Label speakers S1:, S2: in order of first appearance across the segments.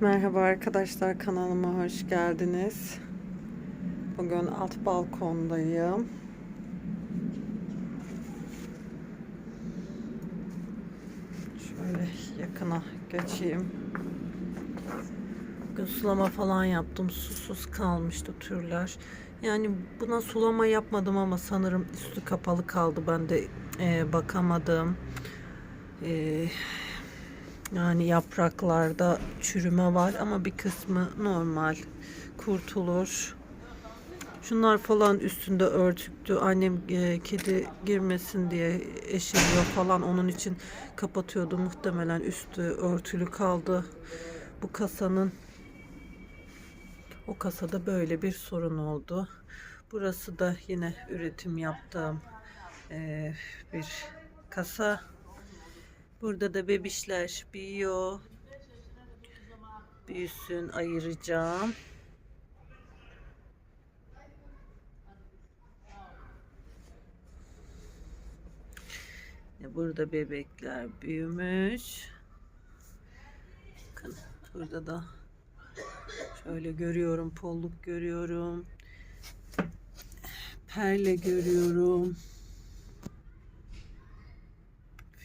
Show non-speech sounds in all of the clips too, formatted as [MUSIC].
S1: Merhaba arkadaşlar kanalıma hoş geldiniz. Bugün alt balkondayım. Şöyle yakına geçeyim. Bugün sulama falan yaptım. Susuz kalmıştı türler. Yani buna sulama yapmadım ama sanırım üstü kapalı kaldı. Ben de e, bakamadım. E, yani yapraklarda çürüme var ama bir kısmı normal kurtulur. Şunlar falan üstünde örtüktü. Annem e, kedi girmesin diye eşeliyor falan onun için kapatıyordu. Muhtemelen üstü örtülü kaldı. Bu kasanın o kasada böyle bir sorun oldu. Burası da yine üretim yaptığım e, bir kasa. Burada da bebişler büyüyor. Büyüsün ayıracağım. Burada bebekler büyümüş. Bakın burada da şöyle görüyorum polluk görüyorum. Perle görüyorum.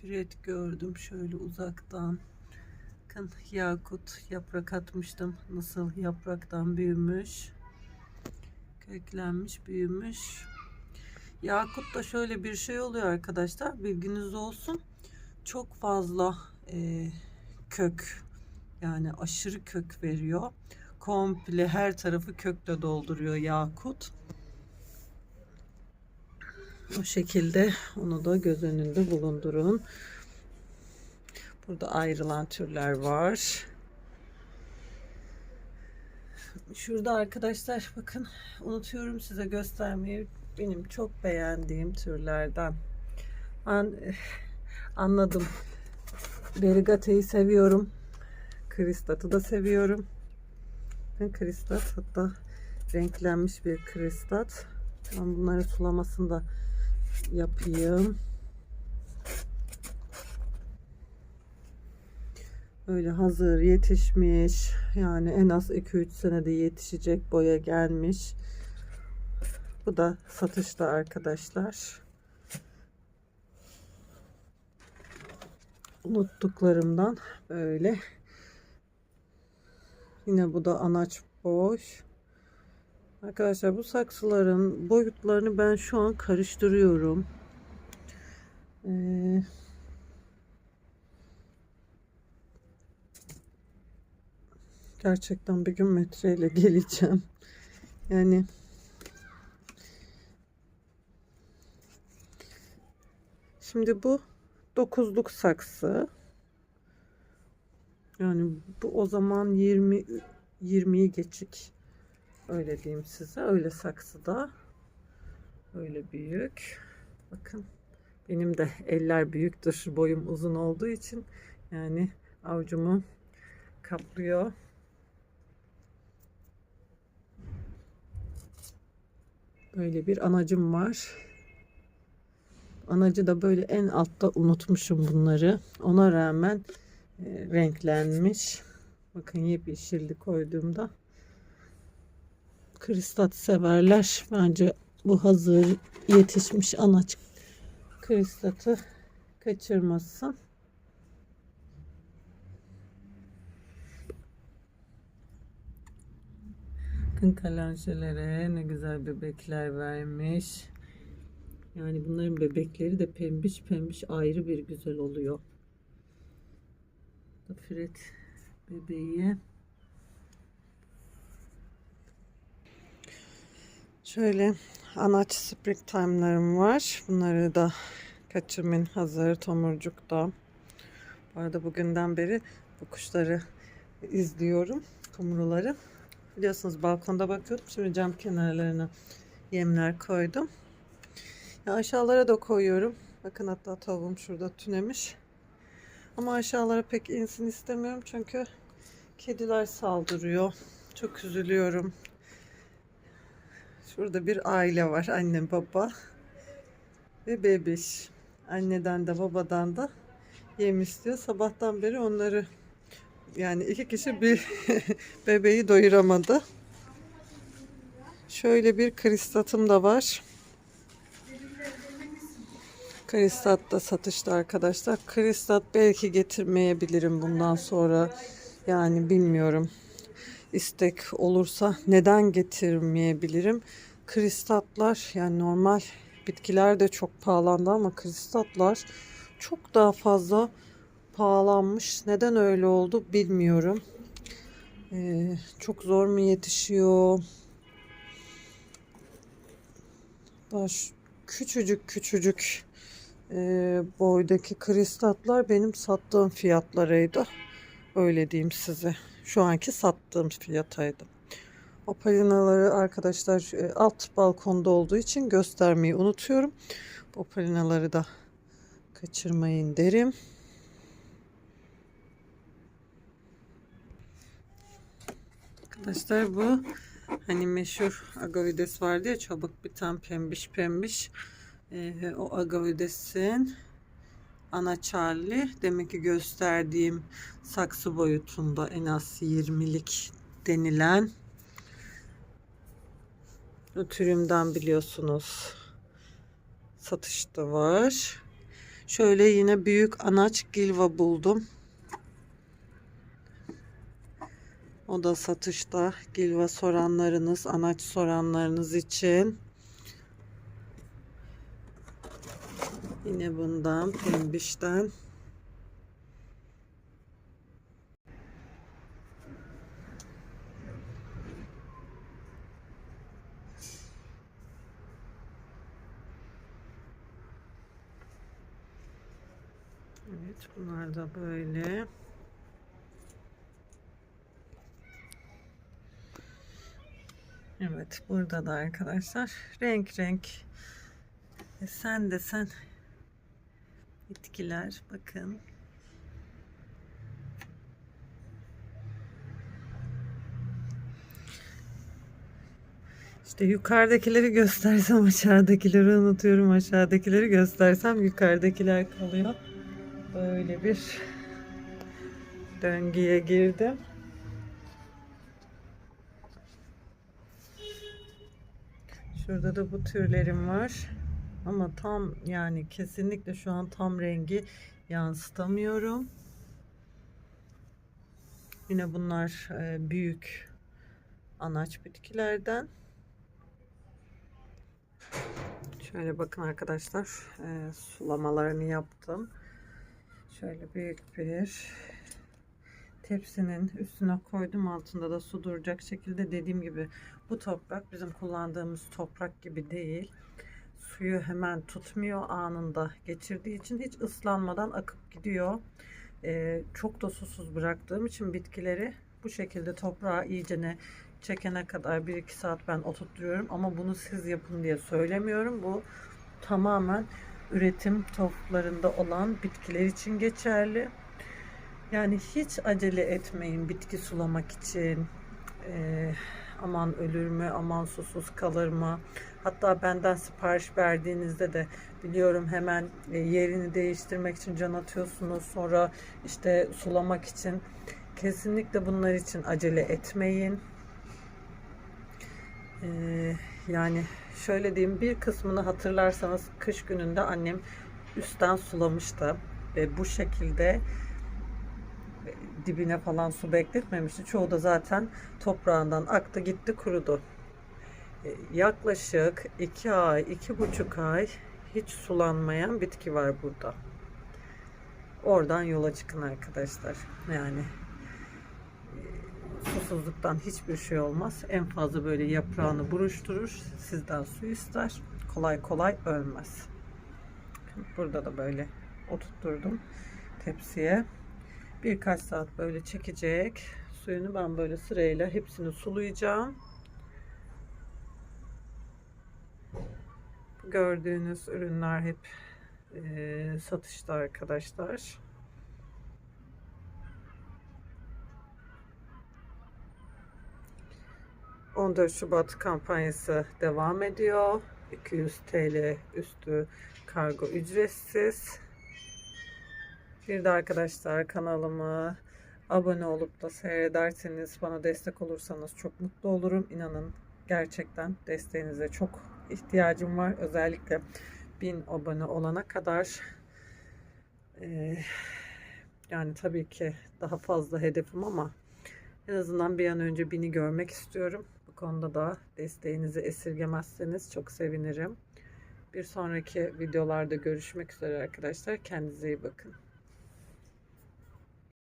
S1: Füret gördüm şöyle uzaktan. Bakın yakut yaprak atmıştım. Nasıl yapraktan büyümüş. Köklenmiş, büyümüş. Yakut da şöyle bir şey oluyor arkadaşlar. Bilginiz olsun. Çok fazla e, kök yani aşırı kök veriyor. Komple her tarafı kökle dolduruyor yakut. O şekilde onu da göz önünde bulundurun. Burada ayrılan türler var. Şurada arkadaşlar bakın unutuyorum size göstermeyi. Benim çok beğendiğim türlerden. Eh, anladım. Berigate'yi seviyorum. Kristat'ı da seviyorum. Kristat hatta renklenmiş bir kristat. Ben bunları sulamasını da yapayım. Öyle hazır yetişmiş. Yani en az 2-3 senede yetişecek boya gelmiş. Bu da satışta arkadaşlar. Unuttuklarımdan böyle. Yine bu da anaç boş. Arkadaşlar bu saksıların boyutlarını ben şu an karıştırıyorum. Ee, gerçekten bir gün metreyle geleceğim. Yani şimdi bu dokuzluk saksı. Yani bu o zaman 20 20'yi geçik. Öyle diyeyim size. Öyle saksıda. Öyle büyük. Bakın. Benim de eller büyüktür. Boyum uzun olduğu için. Yani avucumu kaplıyor. Böyle bir anacım var. Anacı da böyle en altta unutmuşum bunları. Ona rağmen e, renklenmiş. Bakın yepyeşilli koyduğumda kristat severler. Bence bu hazır yetişmiş anaç kristatı kaçırmasın. Bakın kalanjelere ne güzel bebekler vermiş. Yani bunların bebekleri de pembiş pembiş ayrı bir güzel oluyor. Fred bebeği. Şöyle anaç spring time'larım var. Bunları da kaçırmayın hazır tomurcukta. Bu arada bugünden beri bu kuşları izliyorum. Kumruları. Biliyorsunuz balkonda bakıyordum. Şimdi cam kenarlarına yemler koydum. Ya aşağılara da koyuyorum. Bakın hatta tavuğum şurada tünemiş. Ama aşağılara pek insin istemiyorum çünkü kediler saldırıyor. Çok üzülüyorum. Şurada bir aile var. Annem, baba ve bebiş. Anneden de babadan da yem istiyor. Sabahtan beri onları Yani iki kişi bir [LAUGHS] bebeği doyuramadı. Şöyle bir kristatım da var. Kristat da satışta arkadaşlar. Kristat belki getirmeyebilirim bundan sonra. Yani bilmiyorum. İstek olursa neden getirmeyebilirim? Kristatlar yani normal bitkiler de çok pahalandı ama kristatlar çok daha fazla pahalanmış. Neden öyle oldu bilmiyorum. Ee, çok zor mu yetişiyor? Daha şu küçücük küçücük e, boydaki kristatlar benim sattığım fiyatlarıydı. Öyle diyeyim size. Şu anki sattığım fiyataydı. O palinaları arkadaşlar e, alt balkonda olduğu için göstermeyi unutuyorum. O palinaları da kaçırmayın derim. Arkadaşlar bu hani meşhur agavides vardı ya çabuk biten pembiş pembiş. Ee, o agavidesin ana Charlie demek ki gösterdiğim saksı boyutunda en az 20'lik denilen türümden biliyorsunuz satışta var. Şöyle yine büyük anaç gilva buldum. O da satışta. Gilva soranlarınız, anaç soranlarınız için. Yine bundan, pembişten. Evet, bunlar da böyle. Evet, burada da arkadaşlar renk renk e, sen de sen bitkiler bakın. İşte yukarıdakileri göstersem aşağıdakileri unutuyorum. Aşağıdakileri göstersem yukarıdakiler kalıyor. Böyle bir döngüye girdim. Şurada da bu türlerim var. Ama tam yani kesinlikle şu an tam rengi yansıtamıyorum. Yine bunlar e, büyük anaç bitkilerden. Şöyle bakın arkadaşlar e, sulamalarını yaptım. Şöyle büyük bir tepsinin üstüne koydum altında da su duracak şekilde dediğim gibi bu toprak bizim kullandığımız toprak gibi değil suyu hemen tutmuyor anında. Geçirdiği için hiç ıslanmadan akıp gidiyor. Ee, çok da susuz bıraktığım için bitkileri bu şekilde toprağa iyicene çekene kadar 1-2 saat ben oturtuyorum ama bunu siz yapın diye söylemiyorum. Bu tamamen üretim toplarında olan bitkiler için geçerli. Yani hiç acele etmeyin bitki sulamak için. Ee, aman ölür mü, aman susuz kalır mı? Hatta benden sipariş verdiğinizde de biliyorum hemen e, yerini değiştirmek için can atıyorsunuz. Sonra işte sulamak için. Kesinlikle bunlar için acele etmeyin. Ee, yani şöyle diyeyim bir kısmını hatırlarsanız kış gününde annem üstten sulamıştı. Ve bu şekilde dibine falan su bekletmemişti. Çoğu da zaten toprağından aktı gitti kurudu. E, yaklaşık 2 ay, iki buçuk ay hiç sulanmayan bitki var burada. Oradan yola çıkın arkadaşlar. Yani e, susuzluktan hiçbir şey olmaz. En fazla böyle yaprağını buruşturur. Sizden su ister. Kolay kolay ölmez. Burada da böyle oturtturdum tepsiye birkaç saat böyle çekecek. Suyunu ben böyle sırayla hepsini sulayacağım. Gördüğünüz ürünler hep e, satışta arkadaşlar. ...14 Şubat kampanyası devam ediyor. 200 TL üstü kargo ücretsiz. Bir de arkadaşlar kanalımı abone olup da seyrederseniz, bana destek olursanız çok mutlu olurum. İnanın gerçekten desteğinize çok ihtiyacım var. Özellikle 1000 abone olana kadar. Ee, yani tabii ki daha fazla hedefim ama en azından bir an önce bini görmek istiyorum. Bu konuda da desteğinizi esirgemezseniz çok sevinirim. Bir sonraki videolarda görüşmek üzere arkadaşlar. Kendinize iyi bakın.